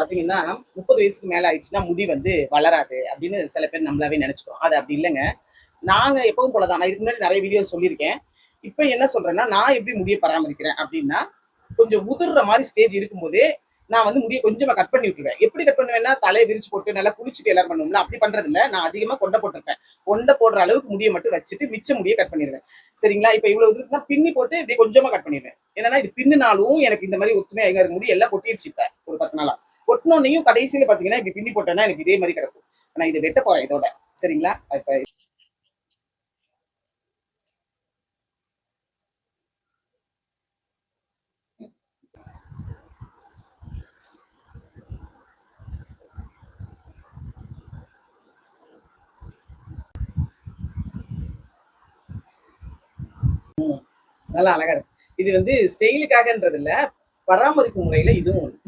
பாத்தீங்கன்னா முப்பது வயசுக்கு மேல ஆயிடுச்சுன்னா முடி வந்து வளராது அப்படின்னு சில பேர் நம்மளாவே நினைச்சுக்கிறோம். அது அப்படி இல்லைங்க. நாங்க எப்பவும் போலதான். நான் இதுக்கு முன்னாடி நிறைய வீடியோ சொல்லியிருக்கேன். இப்போ என்ன சொல்றேன்னா நான் எப்படி முடியை பராமரிக்கிறேன் அப்படின்னா கொஞ்சம் உதிர்ற மாதிரி ஸ்டேஜ் இருக்கும்போதே நான் வந்து முடியை கொஞ்சமா கட் பண்ணி விட்டுருவேன். எப்படி கட் பண்ணுவேன்னா தலையை விரிச்சு போட்டு நல்லா குளிச்சுட்டு எல்லாரும் பண்ணுவோம்ல அப்படி பண்றது இல்ல நான் அதிகமா கொண்டை போட்டிருப்பேன். கொண்டை போடுற அளவுக்கு முடியை மட்டும் வச்சுட்டு மிச்ச முடியை கட் பண்ணிடுவேன். சரிங்களா? இப்போ இவ்வளவு இருக்குன்னா பின்னி போட்டு இப்படி கொஞ்சமா கட் பண்ணிடுவேன். என்னன்னா இது பின்னுனாலும் எனக்கு இந்த மாதிரி ஒத்துமை எங்க முடி எல்லாம் கொட்டிருச்சு இப்ப ஒரு பத்து நாளா. கொட்டினோன்னையும் கடைசியில பாத்தீங்கன்னா இப்படி பின்னி போட்டேன்னா எனக்கு இதே மாதிரி கிடக்கும். நான் இதை வெட்ட போறேன் இதோட. சரிங்களா? இப்ப நல்லா அழகா இருக்கு. இது வந்து ஸ்டைலுக்காகன்றது இல்ல பராமரிப்பு முறையில இதுவும் ஒண்ணு.